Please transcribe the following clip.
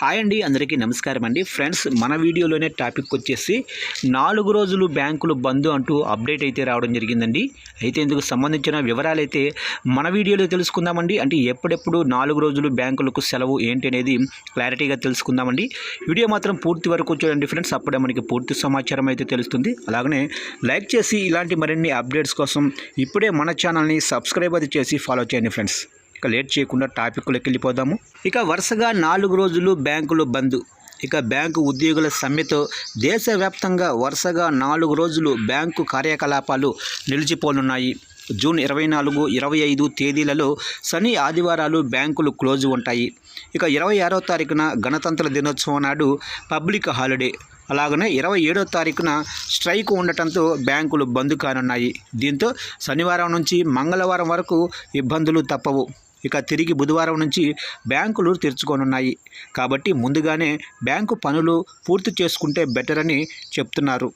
Hi అండి అందరికీ నమస్కారం అండి. ఫ్రెండ్స్ మన వీడియోలోనే టాపిక్ వచ్చేసి నాలుగు రోజులు బ్యాంకులు బంద్ అంటూ అప్డేట్ అయితే రావడం జరిగిందండి. అయితే ఇందుకు సంబంధించిన వివరాలు అయితే మన వీడియోలో తెలుసుకుందామండి. అంటే ఎప్పుడెప్పుడు నాలుగు రోజులు బ్యాంకులకు సెలవు ఏంటి అనేది క్లారిటీగా తెలుసుకుందామండి. వీడియో మాత్రం పూర్తి వరకు చూడండి ఫ్రెండ్స్. అప్పుడే మనకి పూర్తి సమాచారం అయితే తెలుస్తుంది. అలాగనే లైక్ చేసి ఇలాంటి మరిన్ని అప్డేట్స్ కోసం ఇప్పుడే మన ఛానల్ని సబ్స్క్రైబ్ అది చేసి ఫాలో చేయండి ఫ్రెండ్స్. ఇక లేట్ చేయకుండా టాపిక్లోకి వెళ్ళిపోదాము ఇక వరుసగా నాలుగు రోజులు బ్యాంకులు బంద్. ఇక బ్యాంకు ఉద్యోగుల సమ్మెతో దేశవ్యాప్తంగా వరుసగా నాలుగు రోజులు బ్యాంకు కార్యకలాపాలు నిలిచిపోనున్నాయి. జూన్ ఇరవై నాలుగు ఇరవై ఐదు తేదీలలో శని ఆదివారాలు బ్యాంకులు క్లోజ్ ఉంటాయి. ఇక ఇరవై ఆరో తారీఖున గణతంత్ర దినోత్సవం నాడు పబ్లిక్ హాలిడే. అలాగనే ఇరవై ఏడో తారీఖున స్ట్రైక్ ఉండటంతో బ్యాంకులు బంద్ కానున్నాయి. దీంతో శనివారం నుంచి మంగళవారం వరకు ఇబ్బందులు తప్పవు. ఇక తిరిగి బుధవారం నుంచి బ్యాంకులు తెరుచుకోనున్నాయి. కాబట్టి ముందుగానే బ్యాంకు పనులు పూర్తి చేసుకుంటే బెటర్ అని చెప్తున్నారు.